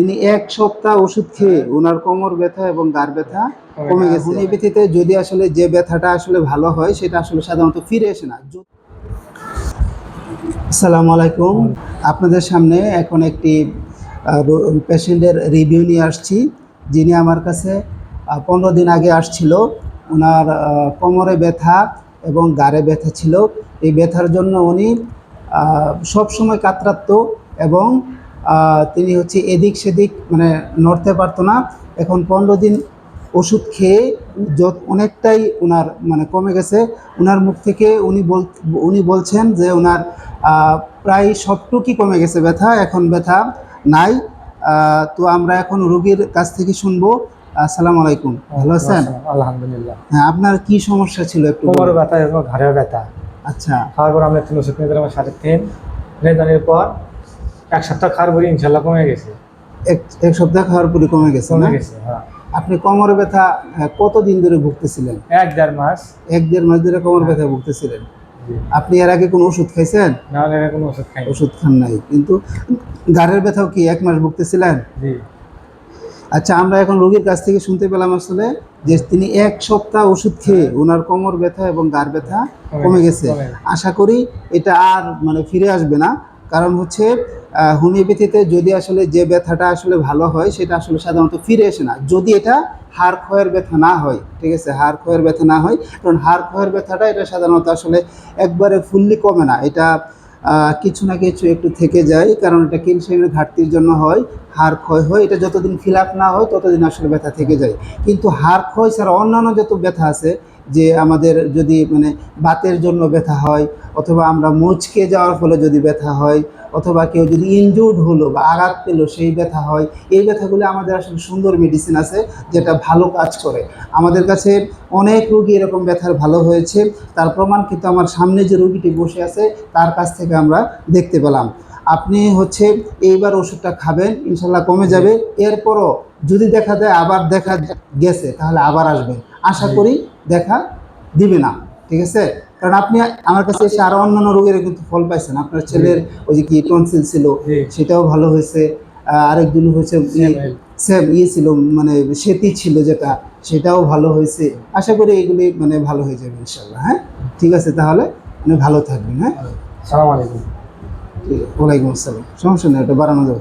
তিনি এক সপ্তাহ ওষুধ খেয়ে ওনার কোমর ব্যথা এবং গার ব্যথা কমে গেছে। এই ব্যথিতে যদি আসলে যে ব্যথাটা আসলে ভালো হয় সেটা আসলে সাধারণত ফিরে আসে না। আসসালামু আলাইকুম। আপনাদের সামনে এখন একটি পেশেন্টের রিভিউ নিয়ে আসছি। যিনি আমার কাছে পনেরো দিন আগে আসছিল। ওনার কোমরে ব্যথা এবং গাড়ে ব্যথা ছিল। এই ব্যথার জন্য উনি সব সময় কাতরাত্ম এবং তিনি হচ্ছে এদিক সেদিক মানে নড়তে পারতো না। এখন পনেরো দিন ওষুধ খেয়ে যত অনেকটাই ওনার মানে কমে গেছে। ওনার মুখ থেকে উনি বল উনি বলছেন যে ওনার প্রায় সবটুকুই কমে গেছে ব্যথা এখন ব্যথা নাই। তো আমরা এখন রোগীর কাছ থেকে শুনব। আসসালামু আলাইকুম। ভালো আছেন? আলহামদুলিল্লাহ। হ্যাঁ আপনার কি সমস্যা ছিল একটু কোমরে বলুন। ব্যথা এবং ঘাড়ের ব্যথা। আচ্ছা। খাওয়ার পর আমরা তিন ওষুধ নিয়ে দিলাম সাড়ে তিন। নিদানের পর এক সপ্তাহ খাওয়ার পরে ইনশাল্লাহ কমে গেছে। এক এক সপ্তাহ খাওয়ার পরে কমে গেছে কমে গেছে হ্যাঁ। আপনি কোমরে ব্যথা কতদিন ধরে ভুগতেছিলেন? এক দেড় মাস। এক দেড় মাস ধরে কোমর ব্যথা ভুগতেছিলেন। আপনি এর আগে কোনো ওষুধ খাইছেন? না হলে আমি কোনো ওষুধ খাই ওষুধ খান নাই। কিন্তু গাড়ের ব্যথাও কি এক মাস ভুগতেছিলেন? জি। আচ্ছা আমরা এখন রোগীর কাছ থেকে শুনতে পেলাম আসলে যে তিনি এক সপ্তাহ ওষুধ খেয়ে ওনার কোমর ব্যথা এবং গাড় ব্যথা কমে গেছে। আশা করি এটা আর মানে ফিরে আসবে না। কারণ হচ্ছে হোমিওপ্যাথিতে যদি আসলে যে ব্যথাটা আসলে ভালো হয়, সেটা আসলে সাধারণত ফিরে আসে না। যদি এটা হাড় ক্ষয়ের ব্যথা না হয়, ঠিক আছে, হাড় ক্ষয়ের ব্যথা না হয়, কারণ হাড় ক্ষয়ের ব্যথাটা এটা সাধারণত আসলে একবারে ফুললি কমে না। এটা কিছু না কিছু একটু থেকে যায়, কারণ এটা ক্যালসিয়ামের ঘাটতির জন্য হয়, হাড় ক্ষয় হয়, এটা যতদিন ফিল আপ না হয়, ততদিন আসলে ব্যথা থেকে যায়। কিন্তু হাড় ক্ষয় ছাড়া অন্যান্য যত ব্যথা আছে, যে আমাদের যদি মানে বাতের জন্য ব্যথা হয়, অথবা আমরা মুচকে যাওয়ার ফলে যদি ব্যথা হয় অথবা কেউ যদি ইনজুর্ড হলো বা আঘাত পেল সেই ব্যথা হয়। এই ব্যথাগুলো আমাদের আসলে সুন্দর মেডিসিন আছে যেটা ভালো কাজ করে। আমাদের কাছে অনেক রুগী এরকম ব্যথার ভালো হয়েছে। তার প্রমাণ কিন্তু আমার সামনে যে রুগীটি বসে আছে তার কাছ থেকে আমরা দেখতে পেলাম। আপনি হচ্ছে এইবার ওষুধটা খাবেন ইনশাল্লাহ কমে যাবে। এরপরও যদি দেখা যায় আবার দেখা গেছে তাহলে আবার আসবেন। আশা করি দেখা দিবে না। ঠিক আছে? কারণ আপনি আমার কাছে এসে আরও অন্যান্য রোগের কিন্তু ফল পাইছেন। আপনার ছেলের ওই যে কি টনসিল ছিল সেটাও ভালো হয়েছে। আরেকজন হয়েছে Same. সেম ইয়ে ছিল মানে সেতি ছিল যেটা সেটাও ভালো হয়েছে। আশা করি এগুলি মানে ভালো হয়ে যাবে ইনশাল্লাহ হ্যাঁ? ঠিক আছে তাহলে মানে ভালো থাকবেন হ্যাঁ? সালাম আলাইকুম। ওয়ালাইকুম আসসালাম। সমস্যা নেই ওটা বাড়ানো যাবে।